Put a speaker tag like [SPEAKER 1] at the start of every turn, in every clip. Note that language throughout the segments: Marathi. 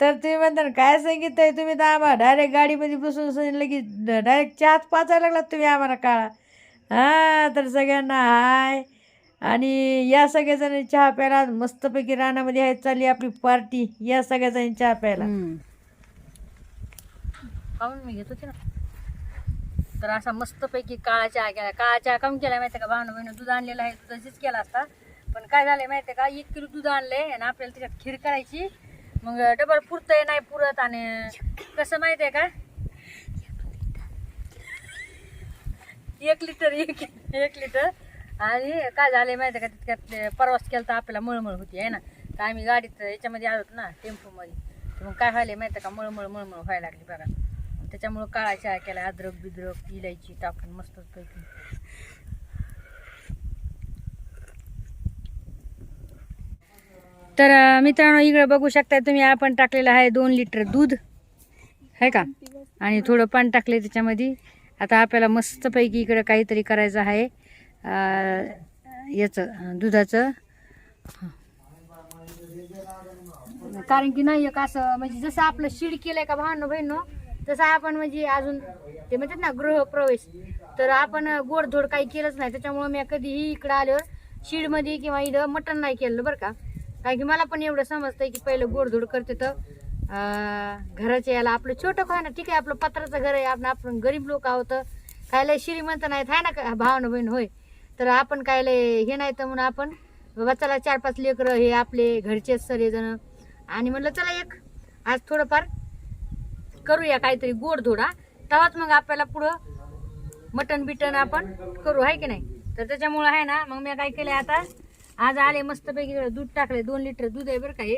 [SPEAKER 1] तर तुम्ही म्हणता काय सांगितलंय तुम्ही तर आम्हाला डायरेक्ट गाडीमध्ये बसून सांगितलं की डायरेक्ट चहाच पाचायला लागलात तुम्ही आम्हाला काळा. हां तर सगळ्यांना हाय. आणि या सगळेजण चहा प्यायला मस्तपैकी रानामध्ये आहे चालली आपली पार्टी या सगळ्याजणी चहा प्यायला.
[SPEAKER 2] खाऊन मी घेत होते ना. तर असा मस्तपैकी काळा चहा केला. काळा चहा काऊन केला माहिती का? भावना बहिणी दूध आणलेलं आहे दुधाचीच केला असता. पण काय झालंय माहिती का? एक किलो दूध आणले आणि आपल्याला त्याच्यात खीर करायची. मग डबल पुरतंय नाही पुरत आणि कसं माहिती आहे का? एक लिटर एक एक लिटर. आणि काय झालंय माहिती आहे का तितक्यात प्रवास केला तर आपल्याला मळमळ होती आहे ना? तर आम्ही गाडीत याच्यामध्ये आलोत ना टेम्पोमध्ये. तर मग काय व्हायला माहिती आहे का मळमळ मळमळ व्हायला लागली बघा. त्याच्यामुळं काळा चहा केला अद्रक बिद्रक इलायची टाकून मस्त पैकी तर मित्रांनो इकडं बघू शकताय तुम्ही आपण टाकलेलं आहे दोन लिटर दूध. आहे का? आणि थोडं पाणी टाकले त्याच्यामध्ये. आता आपल्याला मस्तपैकी इकडं काहीतरी करायचं आहे. याचं दुधाचं. कारण की नाही एक असं म्हणजे जसं आपलं शिड केलंय का भावनो बहिणो तसं आपण म्हणजे अजून ते म्हणतात ना गृहप्रवेश. तर आपण गोडधोड काही केलंच नाही. त्याच्यामुळं मी कधीही इकडं आल्यावर शिडमध्ये किंवा इथं मटण नाही केलं बरं का? कारण की मला पण एवढं समजतंय की पहिलं गोडधोड करते तर घराच्या याला आपलं छोटं काय ना ठीक आहे आपलं पत्राचं घर आहे आपण आपण गरीब लोक आहोत खायला श्रीमंत नाहीत हाय ना का- भावना बहीण होय. तर आपण कायला हे नाही तर म्हणून आपण बाबा चला चार पाच लेकरं हे आपले घरचेच सगळेजण. आणि म्हणलं चला एक आज थोडंफार करूया काहीतरी गोडधोडा तेव्हाच मग आपल्याला पुढं मटन बिटन आपण करू आहे की नाही? तर त्याच्यामुळं आहे ना मग मी काय केलं आता आज आले मस्तपैकी दूध टाकले. दोन लिटर दूध आहे बरं का हे.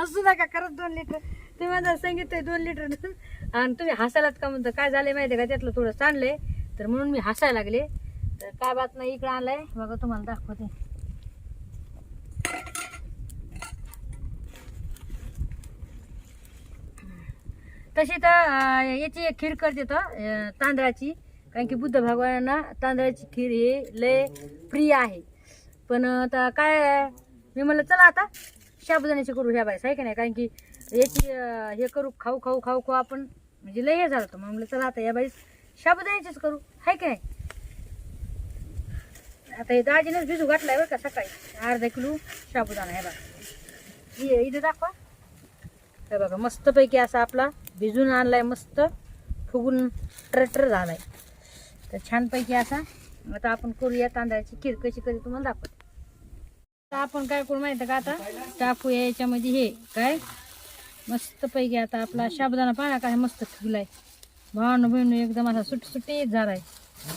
[SPEAKER 2] असू नका खरंच दोन लिटर. तुम्ही माझं सांगितलं दोन लिटर दूध. आणि तुम्ही हसायलाच का म्हणतो? काय झालंय माहिती आहे का? त्यातलं थोडं सांडलंय. तर म्हणून मी हसायला लागले. तर काय बात नाही इकडं आणलंय. बघा तुम्हाला दाखवते. तशी तर याची एक खीर करते तर तांदळाची. कारण की बुद्ध भगवानांना तांदळाची खीर हे लय प्रिय आहे. पण आता काय मी म्हणलं चला आता शाबुदाण्याची करू ह्या बाईस आहे का नाही? कारण की याची हे करू खाऊ खाऊ खाऊ खाऊ आपण म्हणजे लय हे झालं होतं. मग म्हणलं चला आता या बाईस शाबुदाण्याचीच करू आहे की नाही? आता हे दाजीनेच भिजू घातलाय बरं का सकाळी. अर्धा किलो शाबुदाणा हे बघा. इथे इथं दाखवा. हे बघा मस्तपैकी असा आपला भिजून आणलाय मस्त फुगून ट्रॅक्टर झालाय. तर छानपैकी असा. आता आपण करूया तांदळाची खीर कशी कधी तुम्हाला दाखवते. आता आपण काय करू माहिती का आता? टाकूया याच्यामध्ये हे. काय? मस्तपैकी आता आपला शाबदाना पाहा काय मस्त फुलाय भावणं बहिणू एकदम असा सुट झाला आहे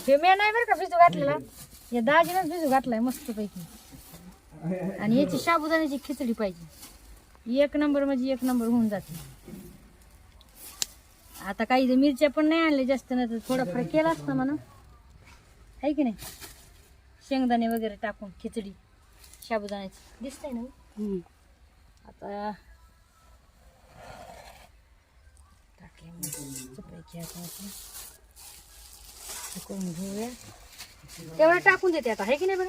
[SPEAKER 2] हे मी नाही बरं का भिजू घातलेला. या दाजीनंच भिजू घातलाय मस्तपैकी. आणि याची शाबुदाण्याची खिचडी पाहिजे. एक नंबर म्हणजे एक नंबर होऊन जाते. आता काही मिरच्या पण नाही आणल्या जास्त नाही तर थोडाफार केला असता म्हणा. आहे की नाही? शेंगदाणे वगैरे टाकून खिचडी साबुदाण्याची दिसतंय ना? हो? आता टाकले करून घेऊया. तेवढं टाकून देते आता आहे की नाही बरं?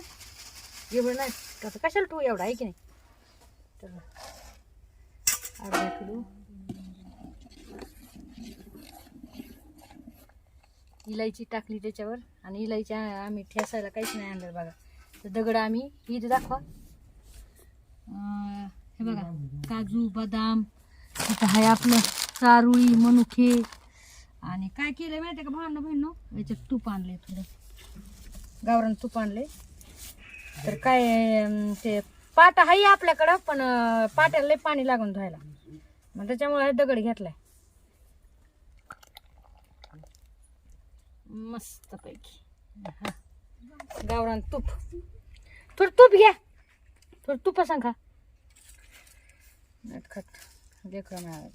[SPEAKER 2] एवढं नाही. आता कशाला तू एवढा आहे की नाही? तर अर्धा किलो. इलायची टाकली त्याच्यावर आणि इलायची आम्ही ठेसायला काहीच नाही आणलं बघा. तर दगड आम्ही इथे दाखवा. हे बघा काजू बदाम इथं आहे आपलं चारुळी मनुखे. आणि काय केलं माहिती आहे का भांडणं बहिणं याच्यात तूप आणलंय थोडं. गावरान तूप आणलंय. तर काय ते पाटा आहे आपल्याकडं पण पाट्याला लय पाणी लागून धुवायला. मग त्याच्यामुळे दगड घेतलाय. मस्त पैकी गावरान तूप. थोडं तूप घ्या. थोडं तुप सांगा. नटखट लेकरं मिळालं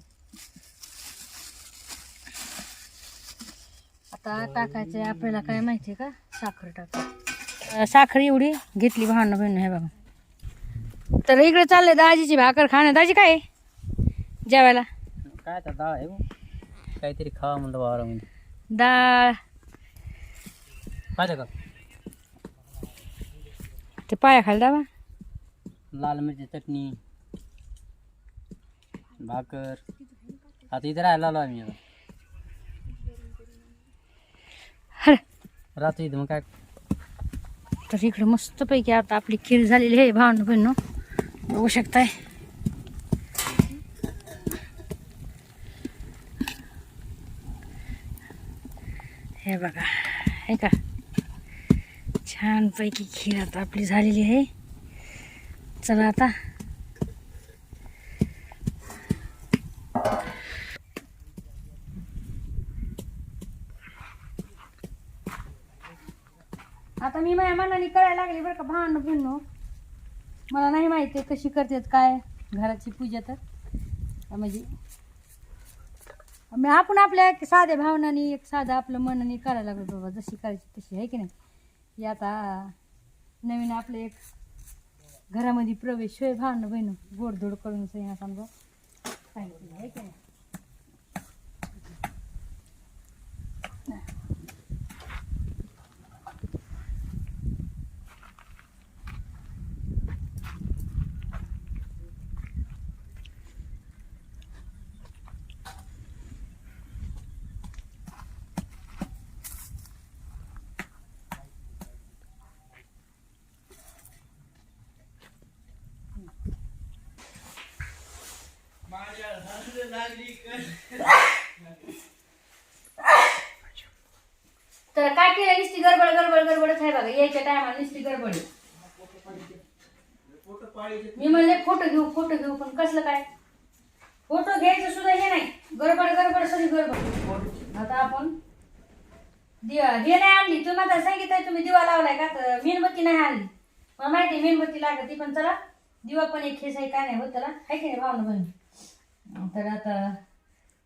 [SPEAKER 2] आता टाकायचे आपल्याला काय माहिती आहे का? साखर टाका. साखर एवढी घेतली भांडणं बहिण हे बघा. तर इकडे चाललंय दाजीची भाकर खाणं. दाजी काय आहे? जेवायला.
[SPEAKER 3] काय आता डाळ आहे हो. काहीतरी खावा म्हणलं वावरामध्ये
[SPEAKER 2] डाळ
[SPEAKER 3] पाहिजे का?
[SPEAKER 2] ते पाया खाली दाबा
[SPEAKER 3] लाल मिरची चटणी भाकर. आता इथे राहायला आलो आम्ही आता. रात्री इथं मग काय?
[SPEAKER 2] तर इकडे मस्तपैकी आता आपली खीर झालेली आहे भावना बहिण. बघू शकताय. हे बघा हे का? छानपैकी खीर आता आपली झालेली आहे. चला आता. आता मी माझ्या मनाने करायला लागली बरं का भांडण भिन्न मला नाही माहिती कशी करतात काय घराची पूजा तर. म्हणजे आपण आपल्या एक साध्या भावनाने एक साधं आपलं मनाने करायला लागलो बाबा जशी करायची तशी आहे की नाही? हे आता नवीन आपलं एक घरामध्ये प्रवेश होय भावना बहिण. गोडधोड करून ह्या समजा सांगितलं आहे की नाही? तर काय केलं? नुसती गडबड गडबड गडबडच आहे बघा. यायच्या टायमाला नुसती गडबड. मी म्हणले फोटो घेऊ फोटो घेऊ पण कसलं काय? फोटो घ्यायचं सुद्धा हे नाही. गडबड गडबड सगळी गडबड. आता आपण दिवा हे नाही आणली. तुम्ही आता सांगितलं तुम्ही दिवा लावलाय का? तर मेणबत्ती नाही आणली. मला माहिती मेणबत्ती लागत ती पण चला दिवा पण एक खेस आहे काय नाही होत त्याला. आहे की नाही भावना बहिणी तर आता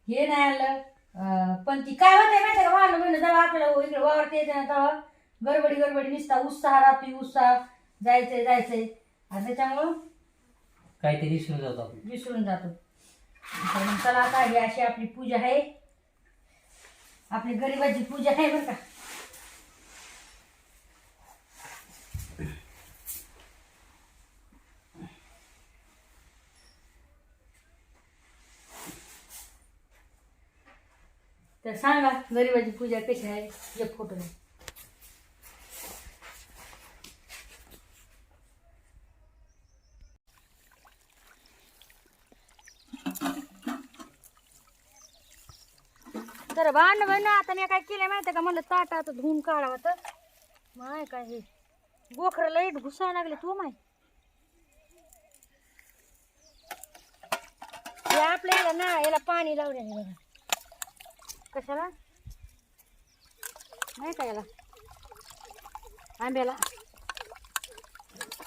[SPEAKER 2] हे नाही आणलं अं, पण ती काय होते माहिती का? भावना बहिणी जेव्हा आपल्याला इकडे वावरते येते ना तेव्हा गडबडी गडबडी निसता उत्साह राहतोय उत्साह. जायचंय जायचंय. आणि त्याच्यामुळं
[SPEAKER 3] काहीतरी विसरून जातो आपण.
[SPEAKER 2] विसरून जातो. तर मग चला आता ही अशी आपली पूजा आहे. आपली गरिबाची पूजा आहे बरं का. तर सांगा गरिबाची पूजा कशी आहे? जे फोटो द्या. तर भांड बन आता मी काय केलं माहिती का? म्हणलं ताटा आता धुवून काढावं तर माय काय हे? गोखरं लाइट घुसायला लागले तू माय. हे आपल्या याला ना याला पाणी लावले बघा. कशाला? नाही का याला? आंब्याला?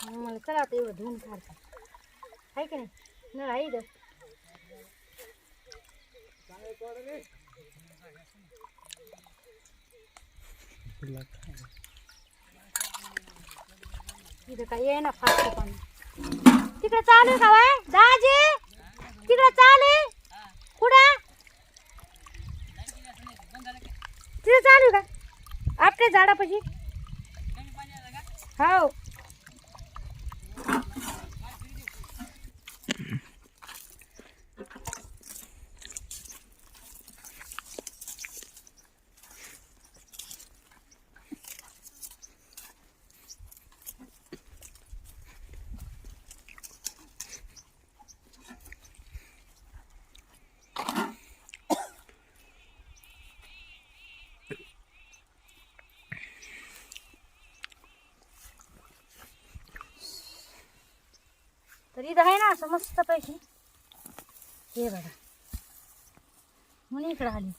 [SPEAKER 2] मला चला आता एवढं धुवून काढता. आहे की नाही? नळ आहे इथं. इथं काय ये ना फास्ट पाणी. तिकडे चालू का बाय? दाजी? तिकडे चालू आहे कुठं तिथे चालू आहे का आपल्या झाडापाशी. हो. इथं आहे ना असं मस्त पैकी. हे बघा. म्हणून इकडं आली.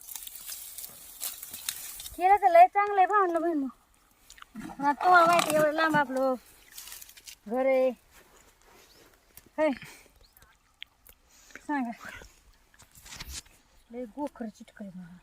[SPEAKER 2] केलं तर लय चांगलं आहे भावनं बहिण तुम्हाला माहिती एवढं लांब आपलं घर आहे. सांगा. लय गोखर चिटकळे मला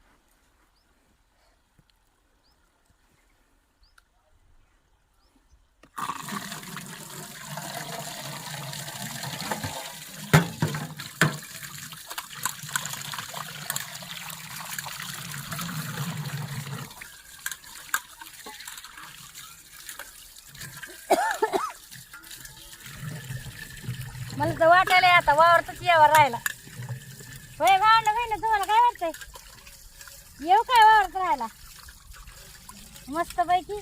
[SPEAKER 2] मला तर वाटायला आता वावरतच यावर राहायला. होय भांडण बहिण तुम्हाला काय वाटतंय? येऊ काय वावरत राहायला? मस्त पैकी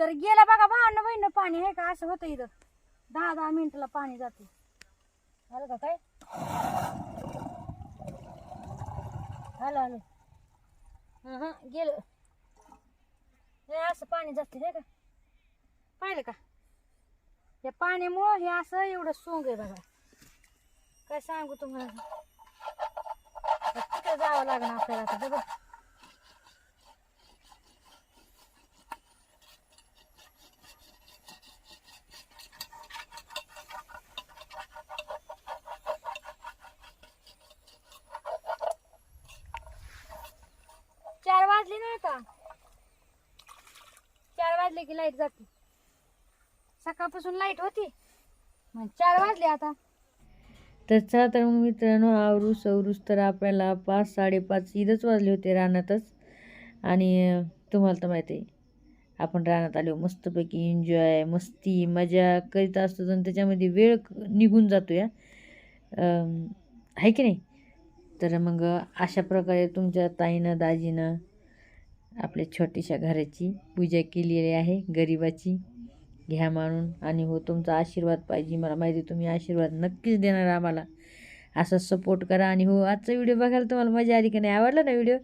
[SPEAKER 2] तर गेला बघा भांडण बहिण पाणी आहे का? असं होतं इथं. दहा दहा मिनिटाला पाणी जाते. आलं का काय? आलं आलं हां हां गेलं. हे असं पाणी जाते नाही का? पाहिलं का? हे पाण्यामुळं हे असं एवढं सोंग आहे बघा. काय सांगू तुम्हाला? तिकडे जावं लागणार आपल्याला आता बघा चार वाजले नाही का चार वाजले की लाइट जाते. सकाळपासून लाइट होती. मग चार वाजले आता.
[SPEAKER 1] तर चला तर मग मित्रांनो आवरूस सवरूस तर आपल्याला पाच साडेपाच ईदच वाजले होते रानातच. आणि तुम्हाला तर माहिती आहे आपण रानात आलो मस्तपैकी एन्जॉय मस्ती मजा करीत असतो. आणि त्याच्यामध्ये वेळ निघून जातो या आहे की नाही? तर मग अशा प्रकारे तुमच्या ताईनं दाजीनं आपल्या छोट्याशा घराची पूजा केलेली आहे गरिबाची. घ्या मानून आणि हो तुमचा आशीर्वाद पाहिजे. मला माहिती आहे तुम्ही आशीर्वाद नक्कीच देणार आम्हाला. असा सपोर्ट करा आणि हो आजचा व्हिडिओ बघायला तुम्हाला मजा आली की नाही? आवडला ना व्हिडिओ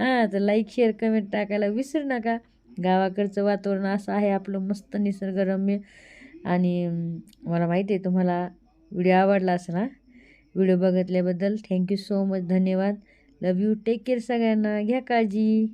[SPEAKER 1] हां तर लाईक शेअर कमेंट टाकायला विसरू नका. गावाकडचं वातावरण असं आहे आपलं मस्त निसर्गरम्य. आणि मला माहिती आहे तुम्हाला व्हिडिओ आवडला असेल ना व्हिडिओ बघितल्याबद्दल थँक्यू सो मच धन्यवाद. लव यू टेक केअर सगळ्यांना. घ्या काळजी.